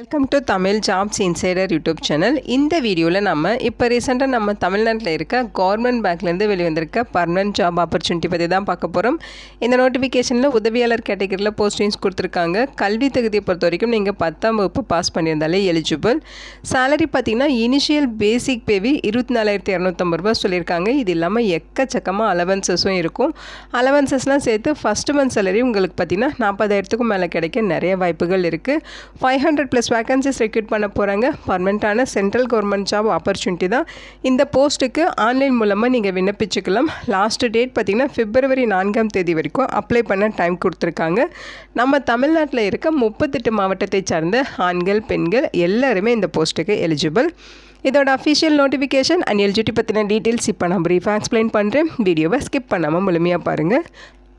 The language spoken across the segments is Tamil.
Welcome to Tamil jobs insider YouTube channel இந்த வீடியோவில் நம்ம இப்போ ரீசெண்டாக நம்ம தமிழ்நாட்டில் இருக்க கவர்மெண்ட் பேங்க்லேருந்து வெளிவந்திருக்க பர்மனன்ட் ஜாப் ஆப்பர்ச்சுனிட்டி பற்றி தான் பார்க்க போகிறோம் இந்த நோட்டிஃபிகேஷனில் உதவியாளர் கேட்டகரியில் போஸ்டிங்ஸ் கொடுத்துருக்காங்க. கல்வி தகுதியை பொறுத்த வரைக்கும் நீங்கள் பத்தாம் வகுப்பு பாஸ் பண்ணியிருந்தாலே எலிஜிபிள் சேலரி பார்த்திங்கன்னா இனிஷியல் பேசிக் பேவி இருபத்தி நாலாயிரத்தி இரநூத்தம்பது ரூபா சொல்லியிருக்காங்க. இது இல்லாமல் எக்கச்சக்கமாக அலவன்சஸும் இருக்கும். அலவன்சஸ்லாம் சேர்த்து ஃபஸ்ட்டு மந்த் சேலரி உங்களுக்கு பார்த்தீங்கன்னா நாற்பதாயிரத்துக்கும் மேலே கிடைக்க நிறைய வாய்ப்புகள் இருக்குது five hundred plus vacancies recruit பண்ண போகிறாங்க பர்மனெண்ட்டான சென்ட்ரல் கவர்மெண்ட் ஜாப் ஆப்பர்ச்சுனிட்டி தான். இந்த போஸ்ட்டுக்கு ஆன்லைன் மூலமாக நீங்கள் விண்ணப்பிச்சுக்கலாம். லாஸ்ட் டேட் பார்த்திங்கன்னா பிப்ரவரி நான்காம் தேதி வரைக்கும் அப்ளை பண்ண டைம் கொடுத்துருக்காங்க. நம்ம தமிழ்நாட்டில் இருக்க முப்பத்தெட்டு மாவட்டத்தை சார்ந்த ஆண்கள் பெண்கள் எல்லாருமே இந்த போஸ்ட்டுக்கு எலிஜிபிள் இதோட அஃபிஷியல் நோட்டிஃபிகேஷன் அண்ட் எலிஜிட்டி பற்றின டீட்டெயில்ஸ் இப்போ நான் ப்ரீஃபாக எக்ஸ்பிளைன் பண்ணுறேன் வீடியோவை ஸ்கிப் பண்ணாமல் முழுமையாக பாருங்கள்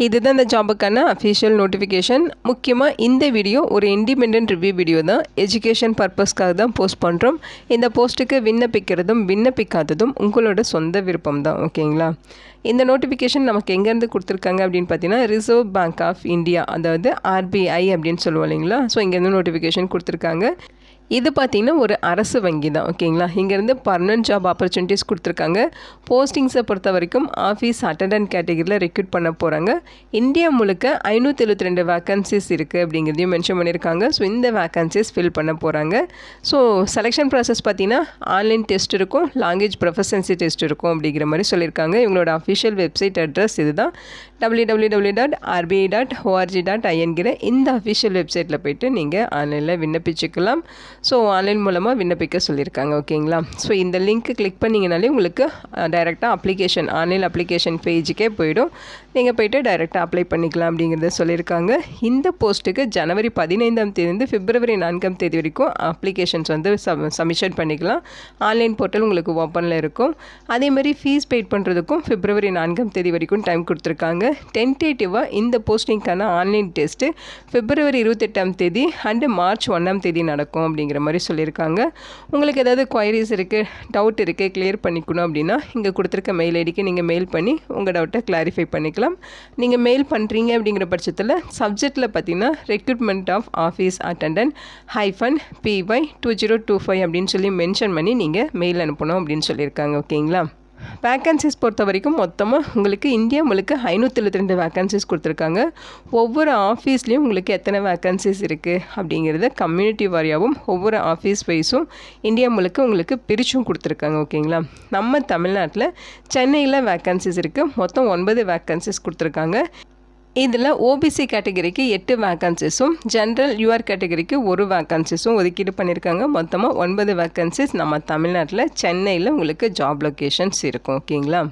இதுதான் இந்த ஜாபுக்கான அஃபிஷியல் நோட்டிஃபிகேஷன் முக்கியமாக இந்த வீடியோ ஒரு இண்டிபெண்ட் ரிவ்யூ வீடியோ தான். எஜுகேஷன் பர்பஸ்க்காக தான் போஸ்ட் பண்ணுறோம் இந்த போஸ்ட்டுக்கு விண்ணப்பிக்கிறதும் விண்ணப்பிக்காததும் உங்களோட சொந்த விருப்பம் தான் ஓகேங்களா இந்த நோட்டிஃபிகேஷன் நமக்கு எங்கேருந்து கொடுத்துருக்காங்க அப்படின்னு பார்த்தீங்கன்னா ரிசர்வ் பேங்க் ஆஃப் இந்தியா அதாவது ஆர்பிஐ அப்படின்னு சொல்லுவோம் இல்லைங்களா? ஸோ இங்கேருந்து நோட்டிஃபிகேஷன் கொடுத்துருக்காங்க. இது பார்த்திங்கன்னா ஒரு அரசு வங்கி தான் ஓகேங்களா? இங்கேருந்து பர்மனன்ட் ஜாப் ஆப்பர்ச்சுனிட்டிஸ் கொடுத்துருக்காங்க. போஸ்டிங்ஸை பொறுத்த வரைக்கும் ஆஃபீஸ் அட்டண்டன்ட் கேட்டகரியில் ரெக்ரூட் பண்ண போகிறாங்க இந்தியா முழுக்க ஐநூற்றி எழுபத்தி ரெண்டு வேக்கன்சிஸ் இருக்குது அப்படிங்கிறதையும் மென்ஷன் பண்ணியிருக்காங்க. ஸோ இந்த வேக்கன்சிஸ் ஃபில் பண்ண போகிறாங்க ஸோ செலெக்ஷன் ப்ராசஸ் பார்த்திங்கன்னா ஆன்லைன் டெஸ்ட் இருக்கும் லாங்குவேஜ் ப்ரொஃபஷன்சி டெஸ்ட் இருக்கும் அப்படிங்கிற மாதிரி சொல்லியிருக்காங்க. இவங்களோட அஃபிஷியல் வெப்சைட் அட்ரஸ் இதுதான். W W W dot RBI dot ORG dot ஐஎன்கிற இந்த அஃபிஷியல் வெப்சைட்டில் போய்ட்டு நீங்கள் ஆன்லைனில் விண்ணப்பிச்சுக்கலாம் ஸோ ஆன்லைன் மூலமாக விண்ணப்பிக்க சொல்லியிருக்காங்க ஓகேங்களா? ஸோ இந்த லிங்க்கு கிளிக் பண்ணிங்கனாலே உங்களுக்கு டைரெக்டாக அப்ளிகேஷன் ஆன்லைன் அப்ளிகேஷன் பேஜுக்கே போயிடும். நீங்கள் போய்ட்டு டைரெக்டாக அப்ளை பண்ணிக்கலாம் அப்படிங்கிறத சொல்லியிருக்காங்க. இந்த போஸ்ட்டுக்கு ஜனவரி பதினைந்தாம் தேதி பிப்ரவரி நான்காம் தேதி வரைக்கும் அப்ளிகேஷன்ஸ் வந்து சப் சப்மிஷன் பண்ணிக்கலாம். ஆன்லைன் போர்ட்டல் உங்களுக்கு ஓப்பனில் இருக்கும். அதேமாதிரி ஃபீஸ் பெய்ட் பண்ணுறதுக்கும் பிப்ரவரி நான்காம் தேதி வரைக்கும் டைம் கொடுத்துருக்காங்க. டென்டேட்டிவாக இந்த போஸ்டிங்க்கான ஆன்லைன் டெஸ்ட்டு பிப்ரவரி இருபத்தெட்டாம் தேதி அண்டு மார்ச் ஒன்றாம் தேதி நடக்கும் அப்படிங்கிற மாதிரி சொல்லியிருக்காங்க. உங்களுக்கு ஏதாவது குவைரிஸ் இருக்குது டவுட் இருக்குது கிளியர் பண்ணிக்கணும் அப்படின்னா இங்கே கொடுத்துருக்க மெயில் ஐடிக்கு நீங்கள் மெயில் பண்ணி உங்கள் டவுட்டை கிளாரிஃபை பண்ணிக்கலாம். நீங்கள் மெயில் பண்ணுறீங்க அப்படிங்கிற பட்சத்தில் சப்ஜெக்டில் பார்த்தீங்கன்னா recruitment of office attendant hyphen PY two zero two five அப்படின்னு சொல்லி மென்ஷன் பண்ணி நீங்கள் மெயில் அனுப்பணும் அப்படின்னு சொல்லியிருக்காங்க ஓகேங்களா வேக்கன்சிஸ் பொறுத்த வரைக்கும் மொத்தமாக உங்களுக்கு இந்தியா முழுக்க ஐநூற்றி எழுபத்தி வேக்கன்சிஸ் கொடுத்துருக்காங்க. ஒவ்வொரு ஆஃபீஸ்லேயும் உங்களுக்கு எத்தனை வேக்கன்சிஸ் இருக்குது அப்படிங்கிறத கம்யூனிட்டி வாரியாகவும் ஒவ்வொரு ஆஃபீஸ் வைஸும் இந்தியா முழுக்க உங்களுக்கு பிரிச்சும் கொடுத்துருக்காங்க ஓகேங்களா நம்ம தமிழ்நாட்டில் சென்னையில் வேக்கன்சிஸ் இருக்குது மொத்தம் ஒன்பது வேக்கன்சிஸ் கொடுத்துருக்காங்க. இதில் ஓபிசி கேட்டகரிக்கு எட்டு வேக்கன்சிஸும் ஜென்ரல் யூஆர் கேட்டகரிக்கு ஒரு வேக்கன்சிஸும் ஒதுக்கீடு பண்ணியிருக்காங்க. மொத்தமாக ஒன்பது வேக்கன்சிஸ் நம்ம தமிழ்நாட்டில் சென்னையில் உங்களுக்கு ஜாப் லொக்கேஷன்ஸ் இருக்கும். ஓகேங்களா?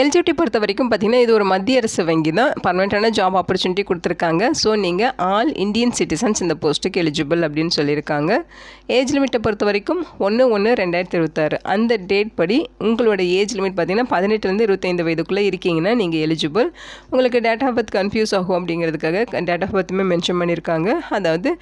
எல்ஜிடி பொறுத்த வரைக்கும் பார்த்திங்கன்னா இது ஒரு மத்திய அரசு வங்கி தான் பர்மனெண்ட்டான ஜாப் ஆப்பர்ச்சுனிட்டி கொடுத்துருக்காங்க. ஸோ நீங்கள் ஆல் இந்தியன் சிட்டிசன்ஸ் இந்த போஸ்ட்டுக்கு எலிஜிபிள் அப்படின்னு சொல்லியிருக்காங்க. ஏஜ் லிமிட்டை பொறுத்த வரைக்கும் ஒன்று ஒன்று ரெண்டாயிரத்தி இருபத்தாறு. அந்த டேட் படி உங்களோட ஏஜ் லிமிட் பார்த்திங்கன்னா பதினெட்டுலேருந்து இருபத்தைந்து வயதுக்குள்ளே இருக்கீங்கன்னா நீங்கள் எலிஜிபிள் உங்களுக்கு டேட் ஆஃப் பர்த் கன்ஃபியூஸ் ஆகும் அப்படிங்கிறதுக்காக டேட் ஆஃப் பர்த்துமே மென்ஷன் பண்ணியிருக்காங்க. அதாவது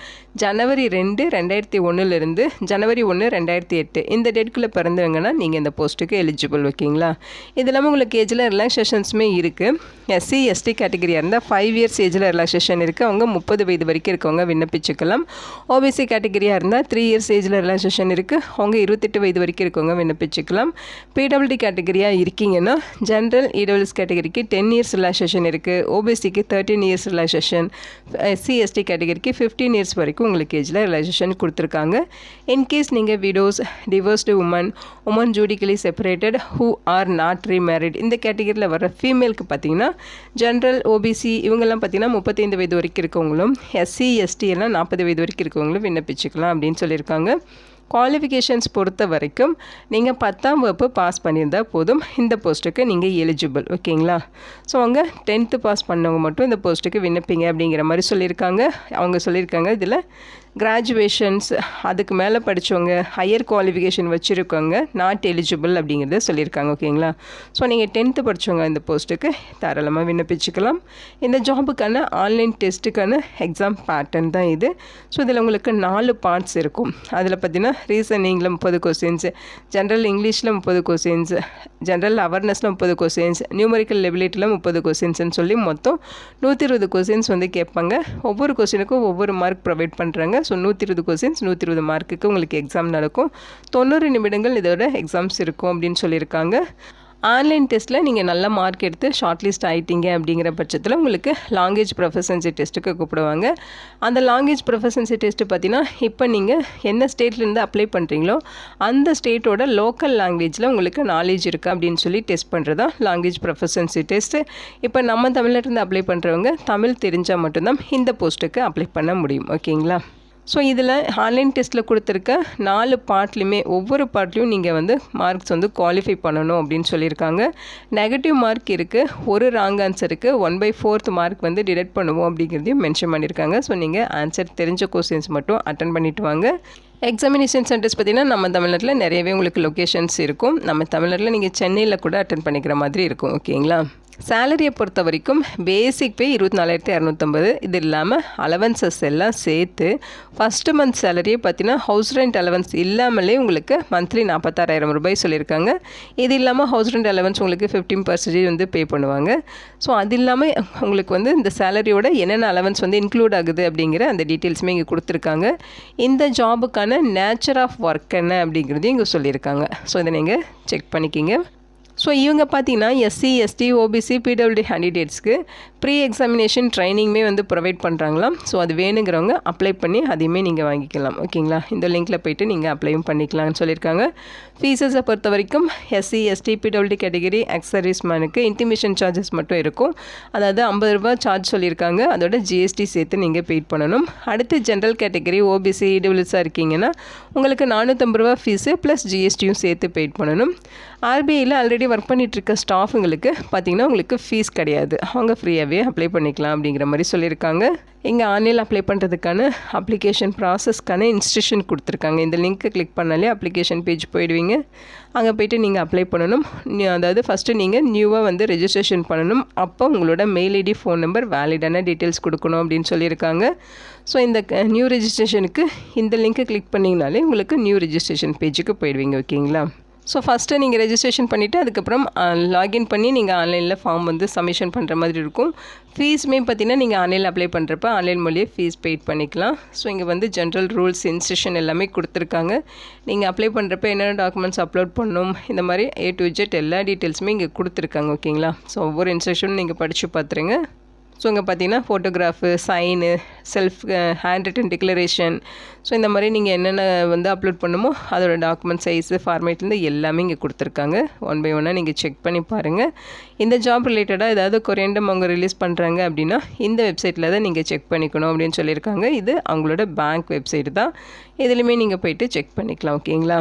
ஜனவரி ரெண்டு ரெண்டாயிரத்தி ஒன்றுலேருந்து ஜனவரி ஒன்று ரெண்டாயிரத்தி எட்டு. இந்த டேட்குள்ளே பிறந்தவங்கன்னா நீங்கள் இந்த போஸ்ட்டுக்கு எலிஜிபிள் ஓகேங்களா இது இல்லாமல் உங்களுக்கு ஏஜில் ரிலாக்ஸேஷன்ஸுமே இருக்குது எஸ்சி எஸ்டி கேட்டகரியாக இருந்தால் ஃபைவ் இயர்ஸ் ஏஜில் ரிலாக்ஸேஷன் இருக்குது அவங்க முப்பது வயது வரைக்கும் இருக்கவங்க விண்ணப்பிச்சுக்கலாம். ஓபிசி கேட்டகரியாக இருந்தால் த்ரீ இயர்ஸ் ஏஜில் ரிலாக்ஸேஷன் இருக்குது அவங்க இருபத்தெட்டு வயது வரைக்கும் இருக்கவங்க விண்ணப்பிச்சுக்கலாம். பிடபிள்டி கேட்டகரியாக இருக்கீங்கன்னா ஜென்ரல் இடபிள்யூஎஸ் கேட்டகரிக்கு டென் இயர்ஸ் ரிலாக்ஸேஷன் இருக்குது ஓபிசிக்கு thirteen years relaxation SC ST கேட்டகரிக்கு ஃபிஃப்டீன் இயர்ஸ் வரைக்கும் உங்களுக்கு ஏஜில் ரிலாக்ஸேஷன் கொடுத்துருக்காங்க. இன்கேஸ் நீங்கள் widows divorced women women judicially separated who are not remarried இந்த கேட்டகரியில் வர ஃபீமேலுக்கு பார்த்தீங்கன்னா ஜென்ரல் ஓபிசி இவங்கெல்லாம் பார்த்தீங்கன்னா முப்பத்தைந்து வயது வரைக்கும் இருக்கவங்களும் எஸ்சி எஸ்டி எல்லாம் நாற்பது வயது வரைக்கும் இருக்கவங்களும் விண்ணப்பிச்சுக்கலாம் அப்படின்னு சொல்லியிருக்காங்க. குவாலிஃபிகேஷன்ஸ் பொறுத்த வரைக்கும் நீங்கள் பத்தாம் வகுப்பு பாஸ் பண்ணியிருந்தால் போதும் இந்த போஸ்ட்டுக்கு நீங்கள் எலிஜிபிள் ஓகேங்களா? ஸோ அவங்க டென்த்து பாஸ் பண்ணவங்க மட்டும் இந்த போஸ்ட்டுக்கு விண்ணப்பிங்க அப்படிங்கிற மாதிரி சொல்லியிருக்காங்க. அவங்க சொல்லியிருக்காங்க இதில் கிராஜுவேஷன்ஸ் அதுக்கு மேலே படித்தவங்க ஹையர் குவாலிஃபிகேஷன் வச்சுருக்கவங்க நாட் எலிஜிபிள் அப்படிங்கிறத சொல்லியிருக்காங்க ஓகேங்களா ஸோ நீங்கள் டென்த்து படித்தவங்க இந்த போஸ்ட்டுக்கு தாராளமாக விண்ணப்பிச்சுக்கலாம். இந்த ஜாபுக்கான ஆன்லைன் டெஸ்ட்டுக்கான எக்ஸாம் பேட்டர்ன் தான் இது. ஸோ இதில் உங்களுக்கு நாலு பார்ட்ஸ் இருக்கும். அதில் பார்த்தீங்கன்னா ரீசனிங்கில் முப்பது கொஸ்டின்ஸ் ஜென்ரல் இங்கிலீஷில் முப்பது கொஸ்டின்ஸ் ஜென்ரல் அவேர்னஸில் முப்பது கொஸ்டின்ஸ் நியூமரிக்கல் லெபிலிட்டியில் முப்பது கொஸ்டின்ஸ்னு சொல்லி மொத்தம் நூற்றி இருபது கொஸ்டின்ஸ் வந்து கேட்பாங்க. ஒவ்வொரு கொஸ்டினுக்கும் ஒவ்வொரு மார்க் ப்ரொவைட் பண்ணுறாங்க ஸோ நூற்றி இருபது கொஸ்டின்ஸ் நூற்றி இருபது மார்க்குக்கு உங்களுக்கு எக்ஸாம் நடக்கும். தொண்ணூறு நிமிடங்கள் இதோட எக்ஸாம்ஸ் இருக்கும் அப்படின்னு சொல்லியிருக்காங்க. ஆன்லைன் டெஸ்ட்டில் நீங்கள் நல்ல மார்க் எடுத்து ஷார்ட் லிஸ்ட் ஆகிட்டீங்க அப்படிங்கிற பட்சத்தில் உங்களுக்கு லாங்குவேஜ் ப்ரொஃபசன்சி டெஸ்ட்டுக்கு கூப்பிடுவாங்க. அந்த லாங்குவேஜ் ப்ரொஃபசன்சி டெஸ்ட்டு பார்த்தீங்கன்னா இப்போ நீங்கள் என்ன ஸ்டேட்லேருந்து அப்ளை பண்ணுறீங்களோ அந்த ஸ்டேட்டோட லோக்கல் லாங்குவேஜில் உங்களுக்கு நாலேஜ் இருக்குது அப்படின்னு சொல்லி டெஸ்ட் பண்ணுறது தான் லாங்குவேஜ் ப்ரொஃபசன்சி டெஸ்ட்டு இப்போ நம்ம தமிழ்நாட்டிலேருந்து அப்ளை பண்ணுறவங்க தமிழ் தெரிஞ்சால் மட்டும்தான் இந்த போஸ்ட்டுக்கு அப்ளை பண்ண முடியும். ஓகேங்களா ஸோ இதில் ஆன்லைன் டெஸ்ட்டில் கொடுத்துருக்க நாலு பார்ட்லையுமே ஒவ்வொரு பாட்லேயும் நீங்கள் வந்து மார்க்ஸ் வந்து குவாலிஃபை பண்ணணும் அப்படின்னு சொல்லியிருக்காங்க. நெகட்டிவ் மார்க் இருக்குது ஒரு ராங் ஆன்சருக்கு ஒன் பை ஃபோர்த் மார்க் வந்து டிடெக்ட் பண்ணுவோம் அப்படிங்கிறதையும் மென்ஷன் பண்ணியிருக்காங்க. ஸோ நீங்கள் ஆன்சர் தெரிஞ்ச கொஸ்டின்ஸ் மட்டும் அட்டன் பண்ணிவிட்டு வாங்க. எக்ஸாமினேஷன் சென்டர்ஸ் பார்த்திங்கன்னா நம்ம தமிழ்நாட்டில் நிறையவே உங்களுக்கு லொக்கேஷன்ஸ் இருக்கும். நம்ம தமிழ்நாட்டில் நீங்கள் சென்னையில் கூட அட்டன் பண்ணிக்கிற மாதிரி இருக்கும் ஓகேங்களா சேலரியை பொறுத்த வரைக்கும் பேசிக் பே இருபத்தி நாலாயிரத்தி இரநூத்தம்பது இது இல்லாமல் அலவன்சஸ் எல்லாம் சேர்த்து ஃபஸ்ட்டு மந்த் சேலரியை பார்த்தீங்கன்னா ஹவுஸ் ரெண்ட் அலவன்ஸ் இல்லாமலே உங்களுக்கு மந்த்லி நாற்பத்தாறாயிரம் ரூபாய் சொல்லியிருக்காங்க. இது இல்லாமல் ஹவுஸ் ரெண்ட் அலவன்ஸ் உங்களுக்கு ஃபிஃப்டீன் பர்சன்டேஜ் வந்து பே பண்ணுவாங்க. ஸோ அது இல்லாமல் உங்களுக்கு வந்து இந்த சேலரியோட என்னென்ன அலவன்ஸ் வந்து இன்க்ளூட் ஆகுது அப்படிங்கிற அந்த டீட்டெயில்ஸுமே இங்கே கொடுத்துருக்காங்க. இந்த ஜாபுக்கான நேச்சர் ஆஃப் ஒர்க் என்ன அப்படிங்கிறதையும் இங்கே சொல்லியிருக்காங்க. ஸோ இதை நீங்கள் செக் பண்ணிக்கிங்க. ஸோ இவங்க பார்த்தீங்கன்னா எஸ்சி எஸ்டி ஓபிசி பிடபிள்யூடி கேண்டிடேட்ஸ்க்கு ப்ரீ எக்ஸாமினேஷன் ட்ரைனிங்குமே வந்து ப்ரொவைட் பண்ணுறாங்களாம் ஸோ அது வேணுங்கிறவங்க அப்ளை பண்ணி அதையுமே நீங்கள் வாங்கிக்கலாம். ஓகேங்களா இந்த லிங்க்கில் போய்ட்டு நீங்கள் அப்ளையும் பண்ணிக்கலாம்னு சொல்லியிருக்காங்க. ஃபீஸஸை பொறுத்த வரைக்கும் SC ST PWD category ex service மேனுக்கு intimation charges மட்டும் இருக்கும். அதாவது ஐம்பது ரூபா சார்ஜ் சொல்லியிருக்காங்க. அதோட ஜிஎஸ்டி சேர்த்து நீங்கள் பெய்ட் பண்ணணும். அடுத்து ஜென்ரல் கேட்டகரி ஓபிசி இடபிள்யூஸாக இருக்கீங்கன்னா உங்களுக்கு நானூற்றம்பது ரூபா ஃபீஸு ப்ளஸ் ஜிஎஸ்டியும் சேர்த்து பெய்ட் பண்ணணும். ஆர்பிஐயில் ஆல்ரெடி ஒர்க் பண்ணிகிட்ருக்க ஸ்டாஃபுங்களுக்கு பார்த்திங்கன்னா உங்களுக்கு ஃபீஸ் கிடையாது. அவங்க ஃப்ரீயாகவே அப்ளை பண்ணிக்கலாம் அப்படிங்கிற மாதிரி சொல்லியிருக்காங்க. இங்கே ஆன்லைனில் அப்ளை பண்ணுறதுக்கான அப்ளிகேஷன் ப்ராசஸ்க்கான இன்ஸ்ட்ரக்ஷன் கொடுத்துருக்காங்க. இந்த லிங்க்கை கிளிக் பண்ணாலே அப்ளிகேஷன் பேஜ் போயிடுவீங்க. அங்கே போய்ட்டு நீங்கள் அப்ளை பண்ணணும். அதாவது ஃபஸ்ட்டு நீங்கள் நியூவாக வந்து ரெஜிஸ்ட்ரேஷன் பண்ணணும். அப்போ உங்களோட மெயில் ஐடி ஃபோன் நம்பர் வேலிடான டீட்டெயில்ஸ் கொடுக்கணும் அப்படின்னு சொல்லியிருக்காங்க. ஸோ இந்த நியூ ரெஜிஸ்ட்ரேஷனுக்கு இந்த லிங்க்கை கிளிக் பண்ணிங்கனாலே உங்களுக்கு நியூ ரெஜிஸ்ட்ரேஷன் பேஜுக்கு போயிடுவீங்க ஓகேங்களா ஸோ ஃபஸ்ட்டு நீங்கள் ரெஜிஸ்ட்ரேஷன் பண்ணிவிட்டு அதுக்கப்புறம் லாகின் பண்ணி நீங்கள் ஆன்லைனில் ஃபார்ம் வந்து சப்மிஷன் பண்ணுற மாதிரி இருக்கும். ஃபீஸுமே பார்த்தீங்கன்னா நீங்கள் ஆன்லைனில் அப்ளை பண்ணுறப்ப ஆன்லைன் மூலியே ஃபீஸ் பெய்ட் பண்ணிக்கலாம். ஸோ இங்கே வந்து ஜென்ரல் ரூல்ஸ் இன்ஸ்ட்ரக்ஷன் எல்லாமே கொடுத்துருக்காங்க. நீங்கள் அப்ளை பண்ணுறப்ப என்னென்ன டாக்குமெண்ட்ஸ் அப்லோட் பண்ணணும் இந்த மாதிரி ஏ டு ஜெட் எல்லா டீட்டெயில்ஸுமே இங்கே கொடுத்துருக்காங்க ஓகேங்களா ஸோ ஒவ்வொரு இன்ஸ்ட்ரக்ஷனும் நீங்கள் படித்து பார்த்துருங்க. ஸோ இங்கே பார்த்தீங்கன்னா photograph sign self hand written declaration so இந்த மாதிரி நீங்கள் என்னென்ன வந்து அப்லோட் பண்ணுமோ அதோட டாக்குமெண்ட் சைஸு ஃபார்மேட்லேருந்து எல்லாமே இங்கே கொடுத்துருக்காங்க. ஒன் பை ஒன்னாக நீங்கள் செக் பண்ணி பாருங்கள் இந்த ஜாப் ரிலேட்டடாக ஏதாவது கொரியண்டம் அவங்க ரிலீஸ் பண்ணுறாங்க அப்படின்னா இந்த வெப்சைட்டில் தான் நீங்கள் செக் பண்ணிக்கணும் அப்படின்னு சொல்லியிருக்காங்க. இது அவங்களோட பேங்க் வெப்சைட் தான். இதுலேயுமே நீங்கள் போயிட்டு செக் பண்ணிக்கலாம் ஓகேங்களா